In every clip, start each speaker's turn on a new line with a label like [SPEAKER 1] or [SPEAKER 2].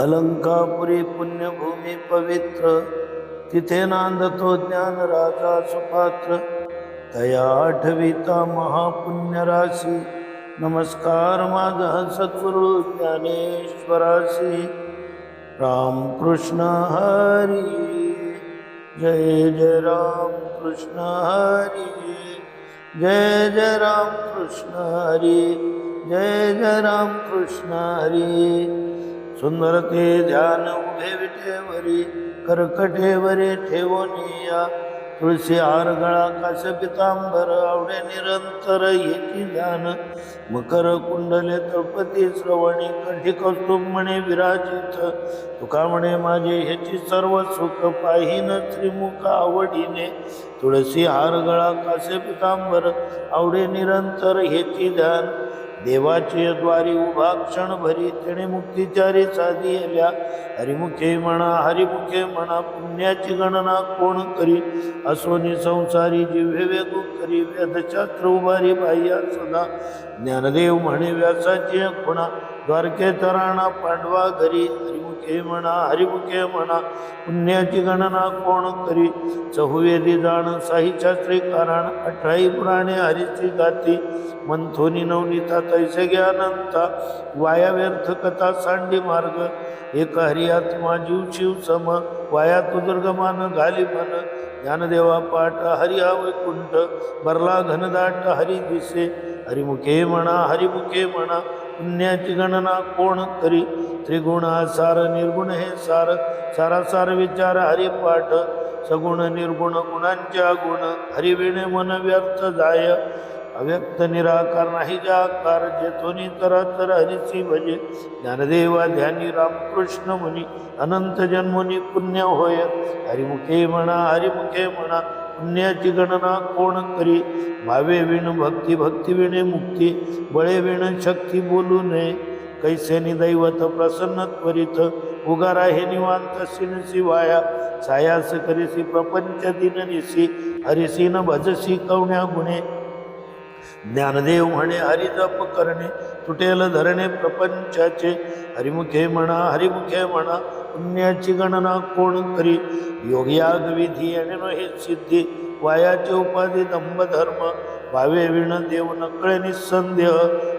[SPEAKER 1] अलंकापुरी पुण्यभूमी पवित्र तिथे नांदतो ज्ञान राजा सुपात्र. तया आठविता महापुण्यराशी नमस्कार माझा सद्गुरु ज्ञानेश्वराशी. राम कृष्ण हरी जय जय राम कृष्ण हरी जय जय राम कृष्ण हरी जय जय राम कृष्ण हरी. सुंदर ते ध्यान उभे विठेवरी कर्कटेवरी ठेवोनिया. तुळशी हार गळा काश पितांबर आवडे निरंतर येती ध्यान. मकर कुंडले तळपती श्रवणी कंठी कौस्तुभ म्हणे विराजित. तुका म्हणे माझे ह्याची सर्व सुख पाहिन श्रीमुख आवडीने. तुळशी हार गळा कासे पितांबर आवडे निरंतर हेची ध्यान. देवाचे द्वारी उभा क्षण भरी तेणे मुक्तिचारी साधी आल्या. हरिमुखे म्हणा हरिमुखे म्हणा पुण्याची गणना कोण करी? असोनी संसारी जिव्हे वेगू करी वेदशास्त्र उभारी बाह्या सदा. ज्ञानदेव म्हणे व्यासाची खुणा द्वारकेतराणा पांडवा घरी. हरिमुखे म्हणा हरिमुखे म्हणा पुण्याची गणना कोण करी? चहुवेदी जाण साही शास्त्री कारण अठराई पुराणे हरिची गाती मंथोनी नवनीता तैसे ज्ञानंता वाया व्यर्थ कथा सांडी मार्ग एक हरियात्मा जीव शिव सम वाया दुर्गमान घाली मन ज्ञानदेवा पाठ हरिहा वैकुंठ बरला घनदाट हरी दिसे हरिमुखे म्हणा हरिमुखे म्हणा पुण्याची गणना कोण करी? त्रिगुण सार निर्गुण हे सार सारासार विचार हरिपाठ सगुण निर्गुण गुणांच्या गुण हरिविणे मन व्यर्थ जाय अव्यक्त निराकार नाही जाकार जेथोनी तरा तर हरिची भजे. ज्ञानदेवा ध्यानी रामकृष्ण मुनी अनंत जन्मोनी पुण्य होय. हरिमुखे म्हणा हरिमुखे म्हणा पुण्याची गणना कोण करी? भावे विण भक्ती भक्ती विणे मुक्ती बळे विण शक्ती बोलू नये. कैसेनी दैवत प्रसन्न त्वरित उगारा हे निवांत सिनसी वाया सायास करीसी प्रपंच दिन निसी हरिसीन न भजसी कवण्या गुणे. ज्ञानदेव म्हणे हरिजप करणे तुटेल धरणे प्रपंचाचे. हरिमुखे म्हणा हरिमुखे म्हणा पुण्याची गणना कोण करी? योगयाग विधी आणि हे सिद्धी वायाचे उपाधी दंभ धर्म भावे विण देव नकळे निसंदेह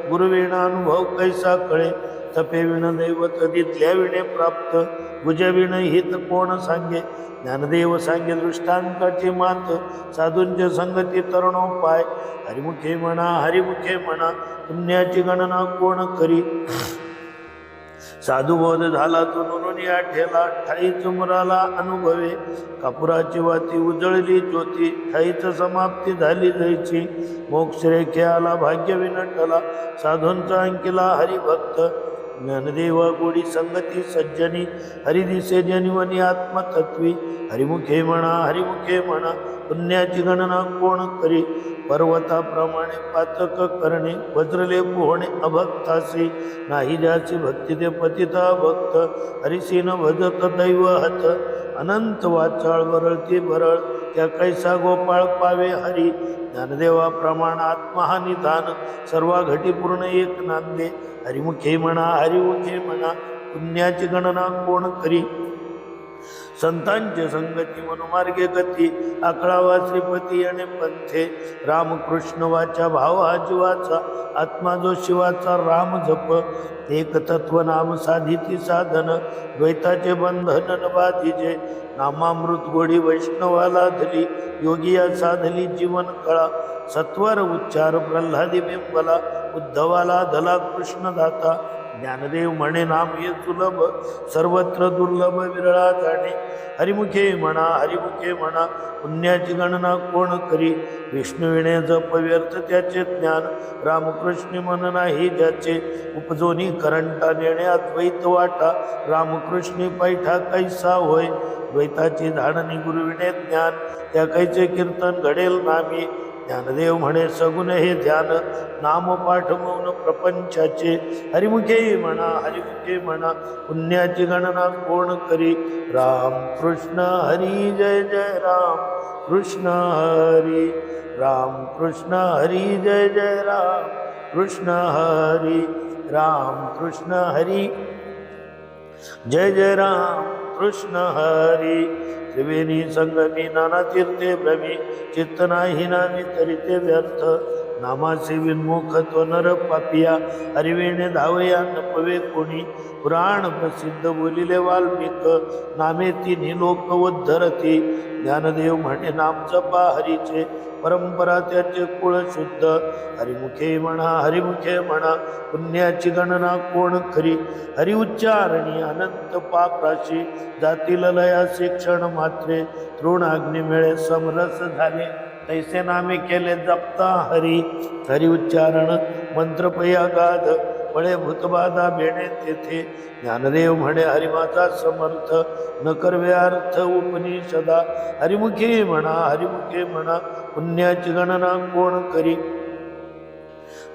[SPEAKER 1] गुरुविण अनुभव कैसा कळे? तपेविण दैवत तिथल्या विणे प्राप्त. भुजविण हित कोण सांगे? ज्ञानदेव सांगे दृष्टांताची मात. साधूंच्या संगती तरुणोपाय. हरिमुखे म्हणा हरिमुखे म्हणा पुण्याची गणना कोण करी? साधुबोध झाला तो नुरुनी ठेला ठाई चुमराला अनुभवे. कापुराची वाती उजळली ज्योती ठाईच समाप्ती झाली जायची. मोक्ष रेखे आला भाग्य विनटला साधूंचा अंकिला हरिभक्त. ज्ञानदेव गोडी संगती सज्जनी हरिदिसे जनिवनी आत्मतत्वी हरिमुखे म्हणा हरिमुखे म्हणा पुण्याची गणना कोण करी? पर्वताप्रमाणे पातक करणे वज्रले पोहणे अभक्तासी नाही ज्याची भक्ती ते पतिता भक्त हरिसीन भजत दैव हत अनंत वाचाळ वरळती भरळ त्या कैसा गोपाळ पावे हरी ज्ञानदेवा प्रमाण सर्वा घटीपूर्ण एक नांदे हरिमुखे म्हणा हरिमुखे म्हणा पुण्याची गणना कोण करी? संतांचे संगती मनोमार्गे गती आकळावा श्रीपती आणि पंथे रामकृष्ण वाचा भाव हा जीवाचा आत्मा जो शिवाचा राम जप एक तत्व नाम साधिती साधन द्वैताचे बंधन न नामामृत गोडी वैष्णवाला धली योगिया साधली जीवन कळा. सत्वर उच्चार प्रल्हादी बिंबला उद्धवाला धला कृष्णदाता. ज्ञानदेव म्हणे नाम हे सुलभ सर्वत्र दुर्लभ विरळा जाणे हरिमुखे म्हणा हरिमुखे म्हणा पुण्याची गणना कोण करी? विष्णुविणे जप व्यर्थ त्याचे ज्ञान रामकृष्ण मन नाही ज्याचे उपजोनी करंटा नेणे अद्वैत वाटा रामकृष्णी पैठा कैसा होय? द्वैताची धाडणी गुरुविणे ज्ञान त्या कैचे कीर्तन घडेल नामी? ज्ञानदेव म्हणे सगुण हे ध्यान नाम पाठ मौन प्रपंचाचे. हरिमुखे म्हणा हरिमुखे म्हणा पुण्याची गणना कोण करी? राम कृष्ण हरी जय जय राम कृष्ण हरी. राम कृष्ण हरी जय जय राम कृष्ण हरी. राम कृष्ण हरी जय जय राम कृष्ण हरी. त्रिवेणी संगमी नाना तीर्थे भ्रमी चित्त नाही नामी तरी ते व्यर्थ. नामाचे विन्मुख तो नर पापिया हरिवेणे धावया नपवे कोणी. पुराण प्रसिद्ध बोलिले वाल्मिक नामे तिन्ही लोक उद्धरती ज्ञानदेव म्हणे नाम जपा हरीचे परंपरा त्याचे कुळ शुद्ध. हरिमुखे म्हणा हरिमुखे म्हणा पुण्याची गणना कोण खरी? हरि उच्चारणी अनंत पाप राशी जातील लया शिक्षण मात्रे तृण मिळे समरस झाले. तैसे नामे केले जपता हरी. हरी उच्चारण मंत्रपया गाध फळे भूतबाधा भेणे तेथे. ज्ञानदेव म्हणे हरिमाचा समर्थ. न कर्वे अर्थ उपनिषदा. हरिमुखे म्हणा हरिमुखे म्हणा पुण्याची गणना कोण करी?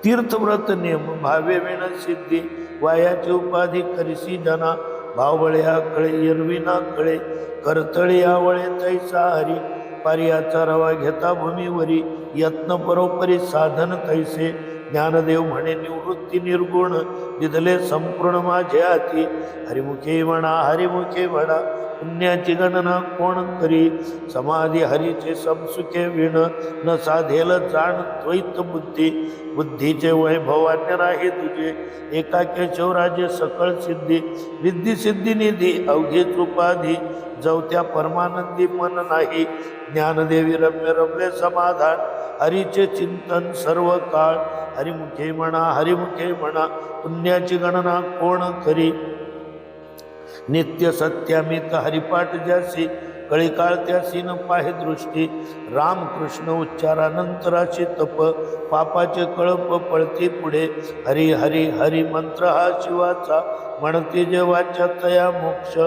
[SPEAKER 1] तीर्थव्रत नियम भावे विण सिद्धी वायाची उपाधी करिसी जना. भावबळ्या कळे एरविना कळे करतळी आवळे तैसा हरी. पारियाचा रवा घेता भूमीवरी यत्न परोपरी साधन तैसे. ज्ञानदेव म्हणे निवृत्ती निर्गुण दिदले संपूर्ण माझे हाती. हरिमुखे म्हणा हरिमुखे म्हणा पुण्याची गणना कोण करी समाधी हरीचे समसुखे विण न साधेल जाण द्वैत बुद्धी. बुद्धीचे वैभव अन्य नाही तुझे. एका केशवराजे सकळ सिद्धी. विद्धी सिद्धी निधी अवघी उपाधी जवत्या परमानंदी मन नाही. ज्ञानदेवी रम्य रमले समाधान. हरीचे चिंतन सर्व काळ. हरिमुखे म्हणा हरिमुखे म्हणा पुण्याची गणना कोण करी? नित्य सत्यामित हरिपाठ ज्यासी कळी काळ त्यासी न पाहे दृष्टी. रामकृष्ण उच्चारानंतराशी तप पापाचे कळप पळती पुढे. हरी हरी हरी मंत्र हा शिवाचा म्हणते जेवाच्या तया मोक्ष.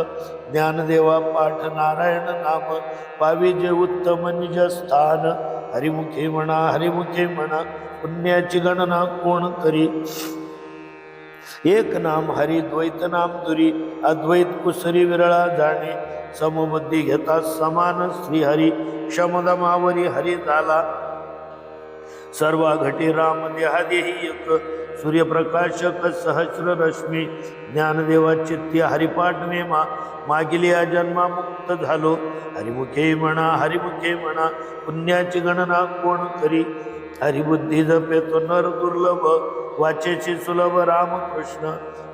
[SPEAKER 1] ज्ञानदेवा पाठ नारायण नाम पावी जे उत्तम निज स्थान हरिमुखी म्हणा हरिमुखे म्हणा पुण्याची गणना कोण करी? एक नाम हरी द्वैत नाम दुरी अद्वैत कुसरी विरळा जाणे. समबुद्धी घेता समान श्रीहरी क्षमदमावरी हरी झाला सर्वा घटी राम देहादेही एक सूर्यप्रकाशक सहस्र रश्मी. ज्ञानदेवा चित्ती हरिपाठ नेमा मागील या जन्मा मुक्त झालो. हरिमुखे म्हणा हरिमुखे म्हणा पुण्याची गणना कोण करी? हरिबुद्धी जपेतो नर दुर्लभ. वाचेची सुलभ रामकृष्ण.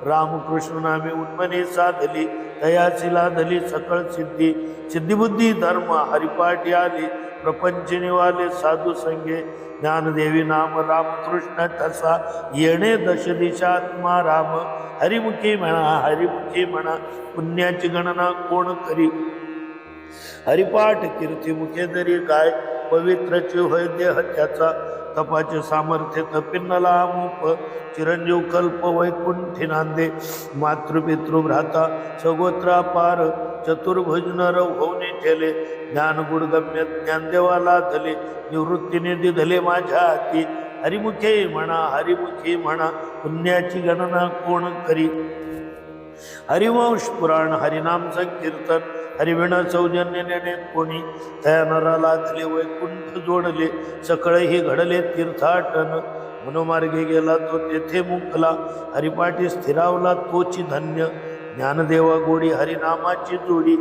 [SPEAKER 1] रामकृष्ण नामे उन्मने साधली. तयाची लाधली सकळ सिद्धी. सिद्धिबुद्धी धर्म हरिपाठी आली. प्रपंचनिवाले साधू संगे. ज्ञानदेवी नाम रामकृष्ण तसा. येणे दश दिशात्मा राम हरिमुखी म्हणा हरिमुखी म्हणा पुण्याची गणना कोण करी? हरिपाठ कीर्ती मुखे तरी काय पवित्रची होय देह त्याचा. तपाचे सामर्थ्य तपिन्नला मूप. चिरंजीव कल्प वैकुंठी नांदे. मातृपितृ भ्राता सगोत्रा पार. चतुर्भुज नर होऊने ठेले. ज्ञान गुणगम्य ज्ञानदेवाला धले निवृत्तीने दिधले माझ्या हाती. हरिमुखे म्हणा हरिमुखे म्हणा पुण्याची गणना कोण करी? हरिवंश पुराण हरिनाम संकीर्तन. हरिविण सौजन्याने कोणी त्या नराला दिले वैकुंठ जोडले सकळही घडले तीर्थाटन. मनोमार्गे गेला तो तेथे मुकला हरिपाठी स्थिरावला तोची धन्य. ज्ञानदेवा गोडी हरिनामाची जोडी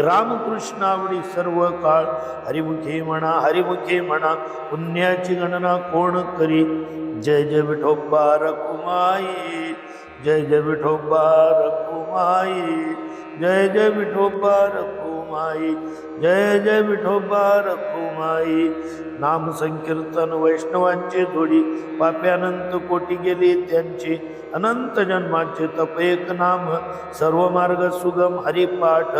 [SPEAKER 1] रामकृष्ण आवडी सर्व काळ. हरिमुखे म्हणा हरिमुखे म्हणा पुण्याची गणना कोण करी? जय जय विठोबा रकुमाई जय जय विठोबा रकुमाई जय जय विठोबा रखुमाई जय जय विठोबा रखुमाई नाम संकीर्तन वैष्णवांचे धोडी पाप्यानंत कोटी गेली त्यांची. अनंत जन्माचे तप एक नाम सर्व मार्ग सुगम हरिपाठ.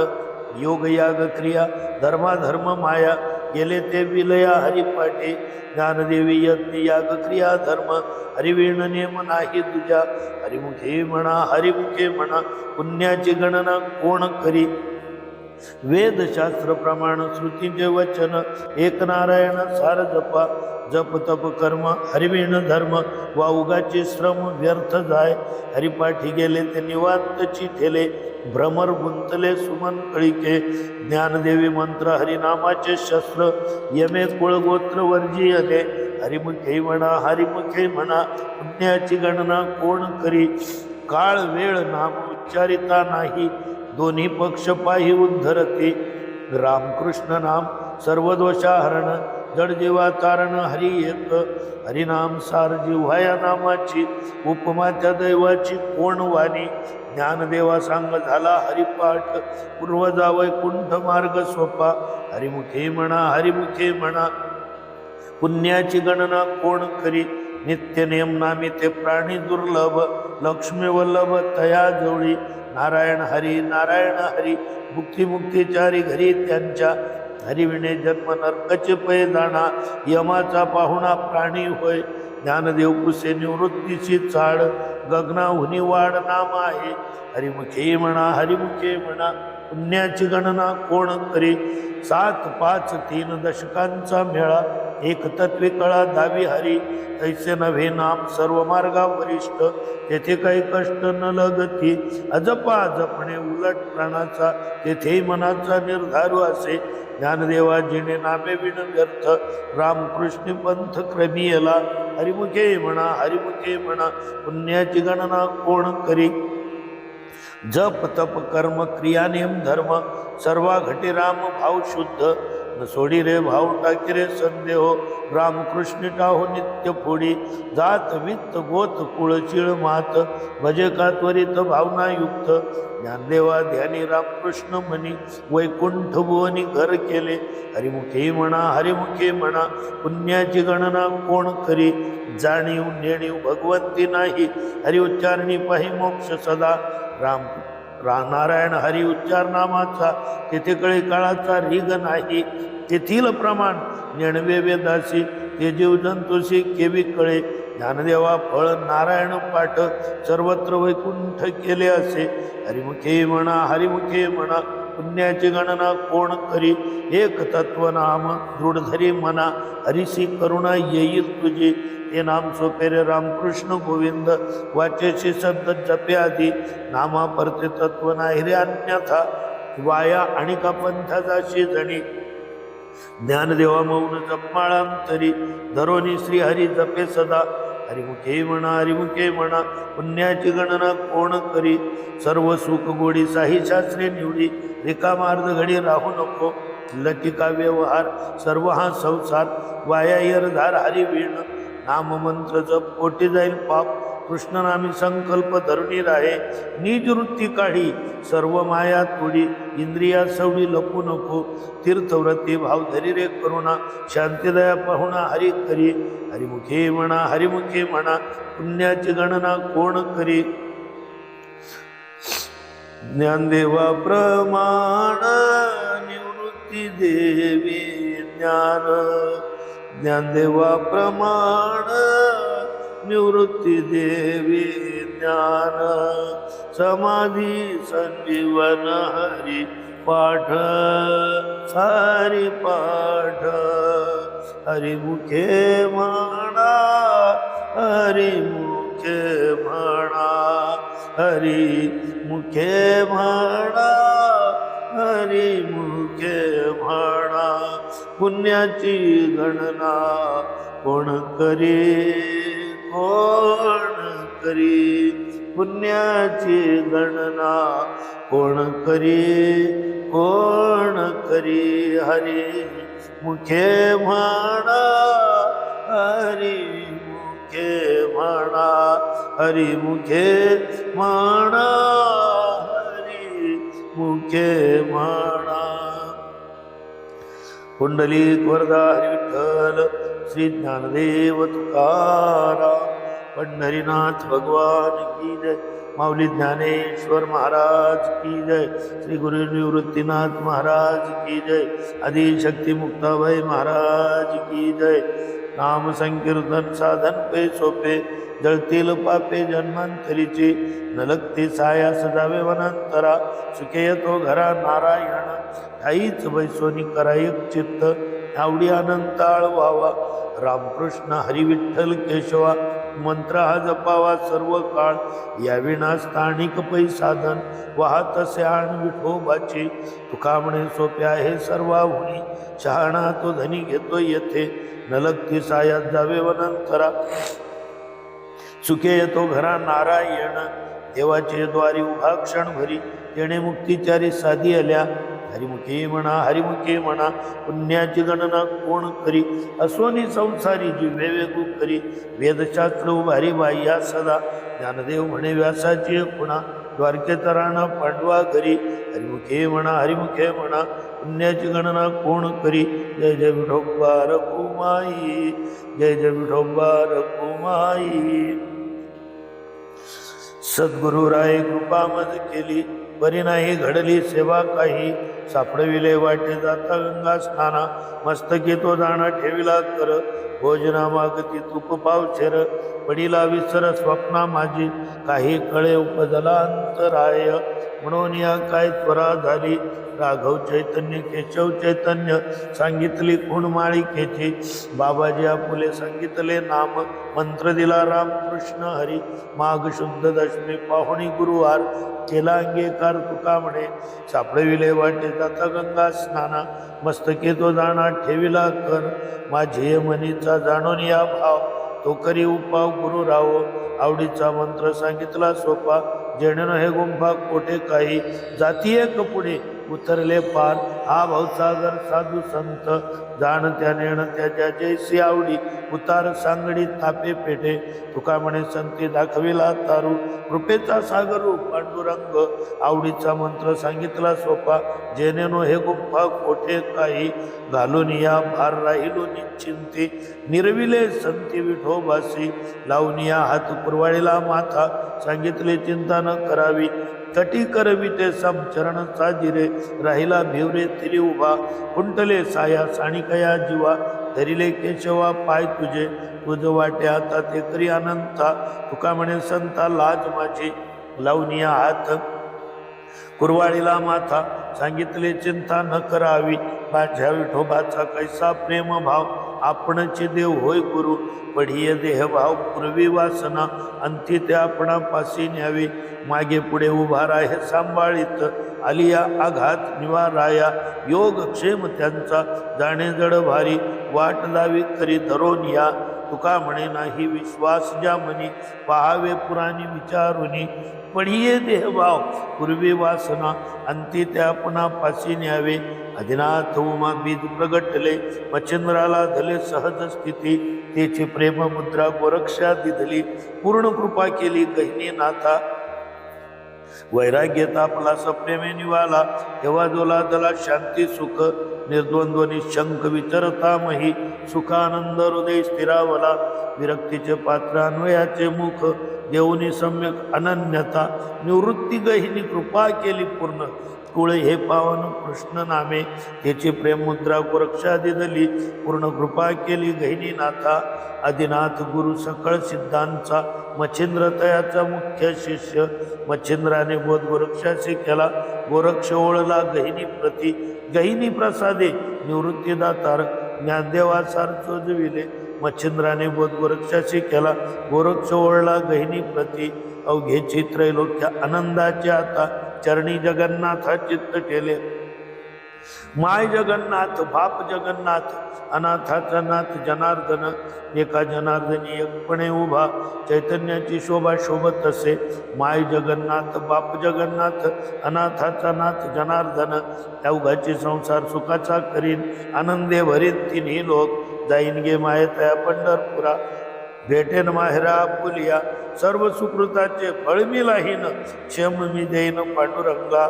[SPEAKER 1] योग याग क्रिया धर्माधर्म माया गेले ते विलया हरिपाठे ज्ञानदेवी यज्ञ याग क्रिया धर्म हरिवीण नेम नाही तुझ्या. हरिमुखे म्हणा हरिमुखे म्हणा पुण्याची गणना कोण करी? वेदशास्त्र प्रमाण श्रुतीचे वचन एक नारायण सार जपा. जप तप कर्म हरिवीण धर्म वा उगाचे श्रम व्यर्थ जाय. हरिपाठी गेले ते निवांतची ठेले. भ्रमर गुंतले सुमन कळिके. ज्ञानदेवी मंत्र हरिनामाचे शस्त्र. यमे कुळगोत्र वर्जीयले हरिमुखे म्हणा हरिमुखे म्हणा पुण्याची गणना कोण करी? काळ वेळ नाम उच्चारिता नाही. दोन्ही पक्ष पाही उद्धरते. रामकृष्ण नाम सर्व दोषाहरण जड तारण हरी एक. हरिनाम सार जिव्हाया नामाची. उपमा त्या दैवाची कोण वाणी? ज्ञानदेवा सांग झाला हरिपाठ. पूर्वजा वैकुंठ मार्ग सोपा. हरिमुखे म्हणा हरिमुखे म्हणा. पुण्याची गणना कोण करी? नित्य नेम नामी ते प्राणी दुर्लभ. लक्ष्मी वल्लभ तया जवळी नारायण हरी नारायण हरी. मुक्तीमुक्तीचारी घरी त्यांच्या. हरिविणे जन्म नरकचे पै जाणा. यमाचा पाहुणा प्राणी होय. ज्ञानदेव कुसे निवृत्तीची चाळ गगनाहुनी वाढ नाम आहे. हरिमुखे म्हणा हरिमुखे म्हणा पुण्याची गणना कोण करे? सात पाच तीन दशकांचा मेळा. एक तत्वे कळा दावी हरी. तैसे नव्हे नाम सर्व मार्गा वरिष्ठ. तेथे काही कष्ट न लगती. अजपा जपणे उलट प्राणाचा. तेथेही मनाचा निर्धारू असे. ज्ञानदेवा जिने नामे विण व्यर्थ. रामकृष्ण पंथ क्रमियला. हरिमुखे म्हणा हरिमुखे म्हणा पुण्याची गणना कोण करी? जप तप कर्म क्रियानेम धर्म. सर्वा घटे राम भाव शुद्ध. न सोडी रे भाव टाकी रे संदेह. रामकृष्ण टाहो नित्य फोडी. जात वित्त गोत कुळचिळ मात. भजे का त्वरित भावना युक्त. ज्ञानदेवा ध्यानी रामकृष्ण म्हणी. वैकुंठ भुवनी घर केले. हरिमुखे म्हणा हरिमुखे म्हणा. पुण्याची गणना कोण करी? जाणीव नेणीव भगवंती नाही. हरि उच्चारणी पाही मोक्ष सदा. राम नारायण हरी उच्चार नामाचा तेथे कळे काळाचा रिग नाही. तेथील प्रमाण नेणवे वेदासी ते जीवजंतुषी केवी कळे. ज्ञानदेवा फळ नारायण पाठ सर्वत्र वैकुंठ केले असे. हरिमुखे म्हणा हरिमुखे म्हणा पुण्याची गणना कोण करी? एक तत्वनाम दृढधरी मना. हरिसी करुणा येईल तुझी. ते नाम सोपेरे रामकृष्ण गोविंद. वाचेशी शब्द जपे आधी. नामा परते तत्व नाही रे अन्यथा. वाया आणि का पंथाचा जणी. ज्ञानदेवा मौन जपमाळांतरी धरोनी श्रीहरी जपे सदा. हरिमुखे म्हणा हरिमुखे म्हणा पुण्याची गणना कोण करी सर्व सुख गोडी साही शास्त्रे निवडी रिकामार्ध घडी राहू नको लतिका व्यवहार सर्व हा संसार वाया यरधार हरी वीण जप कोटी जाईल पाप कृष्णनामी संकल्प धरुणी राहे निजवृत्ती काढी सर्व माया तुडी इंद्रिया सवडी लपू नको तीर्थव्रती भाव धरी रे करुणा शांतीदया पाहुणा हरी करी हरिमुखे म्हणा हरिमुखे म्हणा पुण्याची गणना कोण करी? ज्ञानदेवा प्रमाण निवृत्ती देवी ज्ञान ज्ञानदेवा प्रमाण निवृत्ती देवी ज्ञान समाधी संजीवन हरी पाठ हरी पाठ. हरिमुखे म्हणा हरिमुखे म्हणा हरी मुखे म्हणा हरी मुखे म्हणा पुण्याची गणना कोण करी कोण करी पुण्याची गणना? कोण करी कोण करी हरी मुखे म्हणा? हरी मुखे म्हणा? हरी मुखे म्हणा? हरी मुखे म्हणा? पुंडलिक वरदा हरी विठ्ठल श्री ज्ञानदेव तुकारा पंढरीनाथ भगवान की जय. माऊली ज्ञानेश्वर महाराज की जय. श्री गुरु निवृत्तीनाथ महाराज की जय. आदिशक्ती मुक्ताबाई महाराज की जय. नाम संकीर्तन साधन पे सोपे. जळतील पापे जन्मांतरीचे. नलगते साया सजावे वनांतरा. सुखे तो घरा नारायण. काहीच बैसोनी करायक चित्त. आवडी अनंताळ व्हावा रामकृष्ण हरिविठ्ठल केशवा मंत्र हा जपावा सर्व काळ. या विना स्थानिक पै साधन वाहत आण विठोबाची तुका म्हणे सोपे आहे सर्वाहुनी. शहाणा तो धनी घेतो येथे. नलगती सायात जावे वनंतरा. चुके येतो घरा नारायण. देवाचे द्वारी उभा क्षण भरी. तेणे मुक्तिचारी साधी आल्या. हरिमुखी म्हणा हरिमुखी म्हणा पुण्याची गणना कोण करी? असोनी संसारी जी वेवेगू करी. वेदशास्त्र उभारी या सदा. ज्ञानदेव म्हणे व्यासाची खुणा. द्वारकेचा पाडवा घरी. हरिमुखे म्हणा हरिमुखे म्हणा पुण्याची गणना कोण करी? जय जय विठोबा रघुमाई जय जय विठोबा रघुमाई सद्गुरु राय कृपा मज केली. बरी नाही घडली सेवा काही. सापडविले वाटे जाता गंगा स्नाना मस्तकी तो जाणं ठेविला कर. भोजना मागती तूप पावशेर पडिला विसर स्वप्ना माझी. काही कळे उपजला अंतराय. म्हणून या काय त्वरा झाली? राघव चैतन्य केशव चैतन्य सांगितली खूण माळिकेची बाबाजी आपुले सांगितले नाम. मंत्र दिला राम कृष्ण हरी. माघ शुद्ध दशमी पाहुणी गुरुवार. केला अंगीकार तुका म्हणे. सापडविले वाटे जाता गंगा स्नाना. मस्तके तो जाणा ठेविला कर. माझे मनीचा जाणून या भाव. तो करी उपाव गुरु राव. आवडीचा मंत्र सांगितला सोपा. जेणेनं हे गुंफा कोठे काही? जातीय कपुडे. उतरले पार. हा भावसागर साधू संत. जाण त्या नेण त्याच्या जैसी आवडी. उतार सांगडी तापे पेठे तुका म्हणे संती दाखविला तारू. कृपेचा सागर रूप पांडुरंग. आवडीचा मंत्र सांगितला सोपा. जेनेनो हे गुंफा कोठे काही? घालून या भार राहिलो निश्चिंती. निर्विले संती विठोबासी लावून या हात पुरवाळीला माथा. सांगितले चिंता न करावी. तटी करवी ते चरण साजिरे. राहिला भिवरे तिरी उभा. कुंटले साया साणिकया जीवा. धरिले केशवा पाय तुझे. तुझ वाटे आता ते करी अनंता. तुका म्हणे संता लाज माझी. लावून हात. कुरवाळीला माथा. सांगितले चिंता न करावी. माझ्या विठोबाचा कैसा प्रेम भाव आपणचे देव होय गुरु. पढिय देहभाव पूर्वी वासना अंती ते आपणापाशी न्यावी. मागे पुढे उभा राहे सांभाळीत. आलिया आघात निवाराया. योग क्षेम त्यांचा जाणे जड भारी. वाट लावी खरी धरून या तुका म्हणे नाही विश्वास ज्या म्हणे पहावे पुराणी विचारुनी. पढिये देहभाव पूर्वी वासना अंती त्या पुन्हा पाशी न्यावे. अधिनाथ उमा बीज प्रगटले मच्छिंद्राला धले सहज स्थिती. तेची प्रेम मुद्रा गोरक्षा दिधली पूर्ण कृपा केली गहिनी नाथा. वैराग्यता आपला सप्रेमे निवाला. तेव्हा जोला दला शांती सुख निर्द्वंद्वनी शंख विचरता मही सुखानंद हृदय स्थिरावला. विरक्तीचे पात्र अन्वयाचे मुख देऊनी सम्यक अनन्यता निवृत्ती गहिनी कृपा केली पूर्ण. कुळे हे पावन कृष्ण नामे. त्याची प्रेममुद्रा गोरक्षा दिदली. पूर्ण कृपा केली गहिनी नाथा आदिनाथ गुरु सकळ सिद्धांचा. मच्छिंद्र तयाचा मुख्य शिष्य. मच्छिंद्राने बोध गोरक्षाशी केला. गोरक्ष ओळला गहिनी प्रती. गहिनी प्रसादे. निवृत्तीदातार ज्ञानदेवासार चोजविले मच्छिंद्राने बोध गोरक्षाशी केला. गोरक्ष ओळला गहिनी प्रती. अवघेची त्रैलोक्य आनंदाचे आता चरणी जगन्नाथा चित्त केले. माय जगन्नाथ बाप जगन्नाथ अनाथाचा नाथ जनार्दन एका जनार्दनी एकपणे उभा चैतन्याची शोभा शोभत असे. माय जगन्नाथ बाप जगन्नाथ अनाथाचा नाथ जनार्दन अवघाची संसार सुखाचा करीन आनंदे भरीत तिन्ही लोक. जाईन गे मायतया पंढरपुरा भेटेन माहेरा आपुलिया सर्व सुकृताचे फळ मी लाहीन. क्षम मी देईन पांडुरंगा.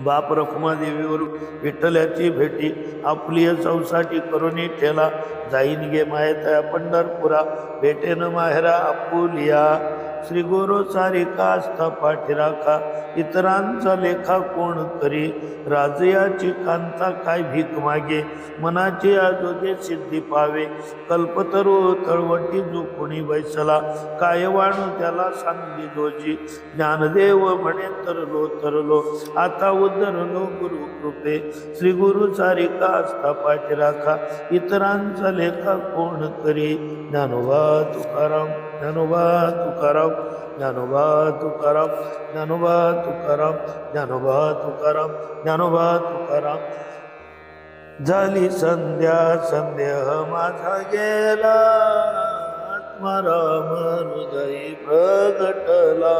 [SPEAKER 1] बाप रखुमादेवीवर विठ्ठल्याची भेटी. आपली चौसाठी करुणी ठेला. जाईन गे मायतया पंढरपुरा. भेटेन माहेरा आपुलिया श्री गुरु सारिका आस्था पाठी राखा. इतरांचा लेखा कोण करी? राजयाची कांता काय भीक मागे? मनाची आजोगे सिद्धी पावे. कल्पतरू तळवटी जो कोणी बैसला. काय वाणू त्याला सांगली जोजी ज्ञानदेव म्हणे तरलो तरलो. आता उद्धरलो गुरु कृपे. श्री गुरु सारिका आस्था पाठी राखा. इतरांचा लेखा कोण करी? ज्ञानोबा तुकाराम ज्ञानोबा तुकाराम ज्ञानोबा तुकाराम ज्ञानोबा तुकाराम ज्ञानोबा तुकाराम ज्ञानोबा तुकाराम झाली संध्या संदेह माझा गेला। आत्माराम हृदय प्रगटला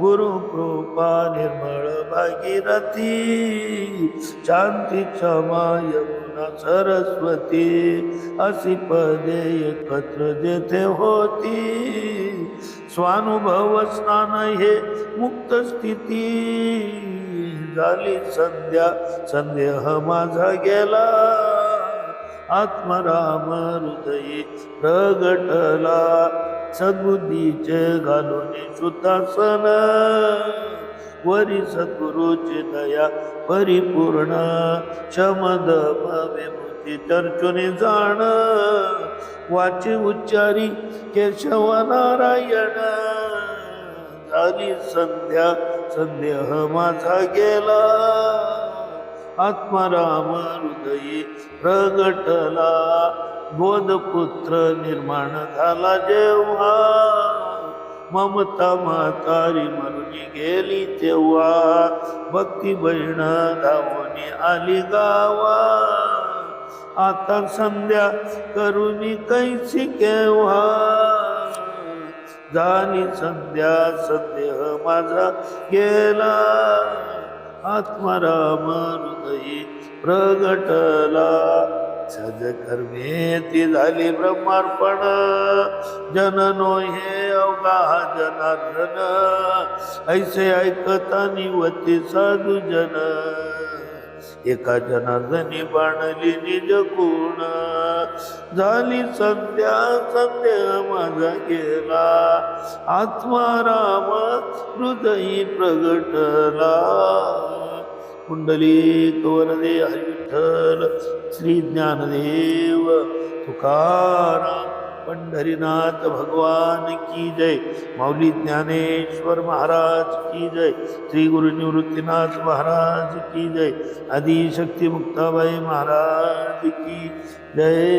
[SPEAKER 1] गुरुकृपा निर्मळ भागीरथी. शांती क्षमा यमुना सरस्वती. अशी पदे एकत्र जेथे होती. स्वानुभव स्नान हे मुक्त स्थिती. झाली संध्या संदेह माझा गेला. आत्मराम हृदयी प्रगटला. सद्बुद्धीचे घालून शुद्धासन. वरी सद्गुरुची दया परिपूर्ण. शमद विभूती चर्चुने जाण. वाची उच्चारी केशव नारायण. झाली संध्या संदेह माझा गेला. आत्माराम हृदयी प्रगटला. बोधपुत्र निर्माण झाला जेव्हा. ममता म्हातारी मरुनी गेली तेव्हा. भक्ती बहीण धावणी आली गावा. आता संध्या करुनी कैसी केव्हा. झाली संध्या संदेह माझा गेला. आत्माराम हृदयी प्रगटला सजकर्मेती झाली ब्रह्मार्पण. जननो हे अवगा जनार्दन. ऐसे ऐकता निवती साधू जन. एका जनार्दनी बाणली निज कोण झाली संध्या संध्या माझा गेला. आत्माराम हृदयी प्रगटला. कुंडली वरदे हरिविठ्ठल श्री ज्ञानदेव तुकाराम पंढरीनाथ भगवान की जय. माऊली ज्ञानेश्वर महाराज की जय. श्री गुरु निवृत्तीनाथ महाराज की जय. आदिशक्ती मुक्ताबाई महाराज की जय.